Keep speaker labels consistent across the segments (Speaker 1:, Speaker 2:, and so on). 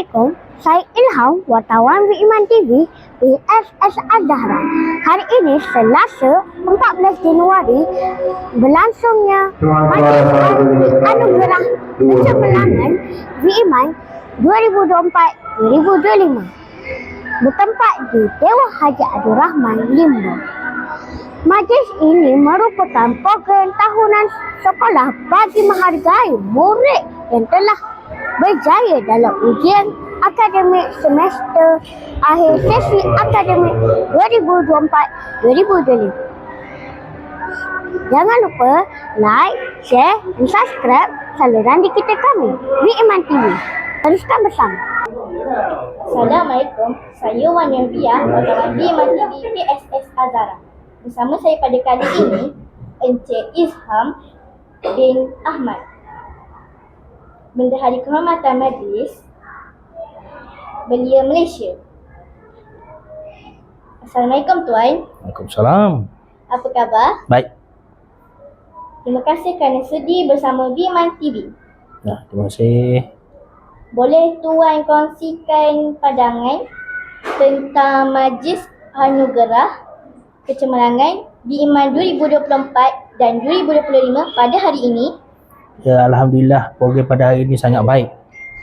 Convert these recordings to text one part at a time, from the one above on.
Speaker 1: Assalamualaikum. Saya Ilham, wartawan Iman TV BSS Azhara. Hari ini Selasa 14 Januari berlangsungnya Anugerah Kecemerlangan Iman 2024-2025 bertempat di Dewa Haji Abdul Rahman Limbo. Majlis ini merupakan program tahunan sekolah bagi menghargai murid yang telah berjaya dalam ujian akademik semester akhir sesi akademik 2024-2025. Jangan lupa like, share dan subscribe saluran digital kami, di Iman TV. Teruskan bersama.
Speaker 2: Assalamualaikum, saya Wan Yanfia, wartawan di TV PSS Azara. Bersama saya pada kali ini, Encik Izham bin Ahmad. Bendahari Kehormatan Majlis Belia Malaysia. Assalamualaikum Tuan,
Speaker 3: Waalaikumsalam.
Speaker 2: apa khabar?
Speaker 3: Baik.
Speaker 2: Terima kasih kerana sudi bersama Biman TV.
Speaker 3: Nah, terima kasih.
Speaker 2: Boleh Tuan kongsikan pandangan tentang Majlis Anugerah Kecemerlangan di Iman 2024 dan 2025 pada hari ini?
Speaker 3: Ya, Alhamdulillah program pada hari ini sangat baik.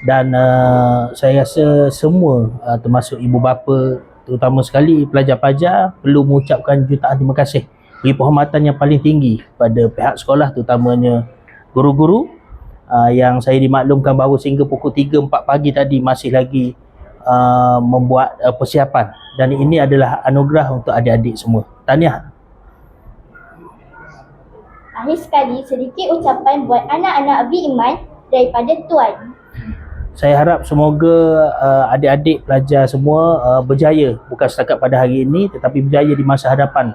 Speaker 3: Dan uh, saya rasa semua uh, termasuk ibu bapa terutama sekali pelajar-pelajar perlu mengucapkan jutaan terima kasih beri penghormatan yang paling tinggi pada pihak sekolah terutamanya guru-guru uh, yang saya dimaklumkan bahawa sehingga pukul 3 4 pagi tadi masih lagi uh, membuat uh, persiapan dan ini adalah anugerah untuk adik-adik semua. Tahniah.
Speaker 2: Akhir sekali, sedikit ucapan buat anak-anak Abi Iman daripada Tuan.
Speaker 3: Saya harap semoga uh, adik-adik pelajar semua uh, berjaya bukan setakat pada hari ini tetapi berjaya di masa hadapan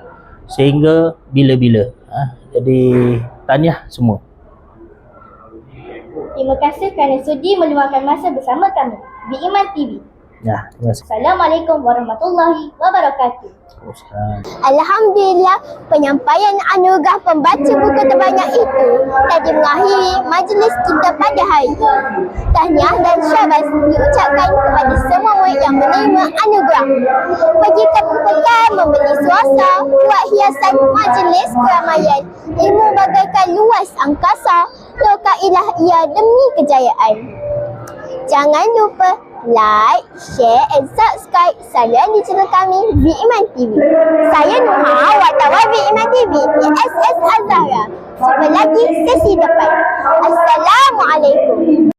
Speaker 3: sehingga bila-bila. Ha? Jadi tahniah semua.
Speaker 2: Terima kasih kerana sudi meluangkan masa bersama kami. Bi Iman TV.
Speaker 3: Ya, terima kasih.
Speaker 2: Assalamualaikum warahmatullahi wabarakatuh.
Speaker 3: Ustaz.
Speaker 1: Alhamdulillah penyampaian anugerah pembaca buku terbanyak itu tadi mengakhiri majlis kita pada hari ini. Tahniah dan syabas diucapkan kepada semua murid yang menerima anugerah. Bagi kepekaan membeli suasa, buat hiasan majlis keramaian, ilmu bagaikan luas angkasa, lokailah ia demi kejayaan. Jangan lupa like, share and subscribe saluran di channel kami V Iman TV. Saya Nuha, wartawan V Iman TV PSS Azhara. Azara. Sampai lagi sesi depan. Assalamualaikum.